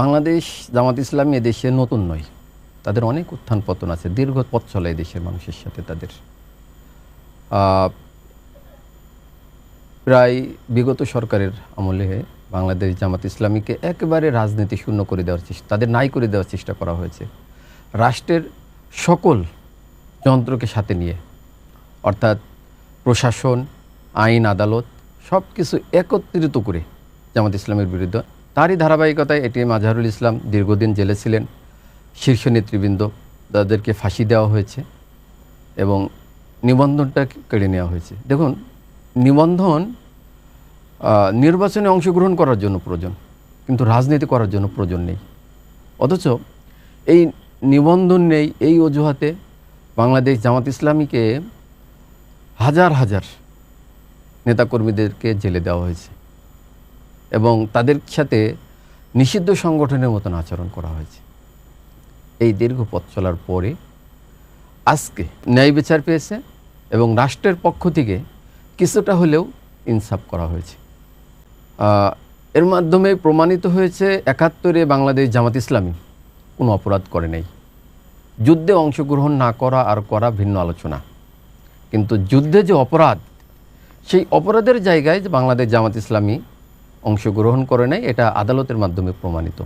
বাংলাদেশ জামাত ইসলামী এদেশে নতুন নয়। তাদের অনেক উত্থান পতন আছে। দীর্ঘ পথ চলে দেশের মানুষের সাথে তাদের। প্রায় বিগত সরকারের আমলে বাংলাদেশ জামাত ইসলামীকে একেবারে রাজনীতি শূন্য করে দেওয়ার চেষ্টা, তাদের নাই করে দেওয়ার চেষ্টা করা হয়েছে। রাষ্ট্রের সকল যন্ত্রকে সাথে নিয়ে, অর্থাৎ প্রশাসন, আইন, আদালত সব কিছু একত্রিত করে জামাত ইসলামের বিরুদ্ধে তারই ধারাবাহিকতায় এটি মাজহারুল ইসলাম দীর্ঘদিন জেলে ছিলেন। শীর্ষ নেতৃবৃন্দ তাদেরকে ফাঁসি দেওয়া হয়েছে এবং নিবন্ধনটা কেড়ে নেওয়া হয়েছে। দেখুন, নিবন্ধন নির্বাচনে অংশগ্রহণ করার জন্য প্রয়োজন, কিন্তু রাজনীতি করার জন্য প্রয়োজন নেই। অথচ এই নিবন্ধন নেই, এই অজুহাতে বাংলাদেশ জামাত ইসলামীকে হাজার হাজার নেতাকর্মীদেরকে জেলে দেওয়া হয়েছে। এবং তাদের সাথে নিষিদ্ধ সংগঠনের মতন আচরণ করা হয়েছে। এই দীর্ঘ পথ চলার পরে আজকে ন্যায় বিচার পেয়েছে এবং রাষ্ট্রের পক্ষ থেকে কিছুটা হলেও ইনসাফ করা হয়েছে। এর মাধ্যমে প্রমাণিত হয়েছে একাত্তরে বাংলাদেশ জামাত ইসলামী কোনো অপরাধ করে নাই। যুদ্ধে অংশগ্রহণ না করা আর করা ভিন্ন আলোচনা। কিন্তু যুদ্ধে যে অপরাধ, সেই অপরাধের জায়গায় বাংলাদেশ জামাত ইসলামী অংশগ্রহণ করে নাই এটা আদালতের মাধ্যমে প্রমাণিত।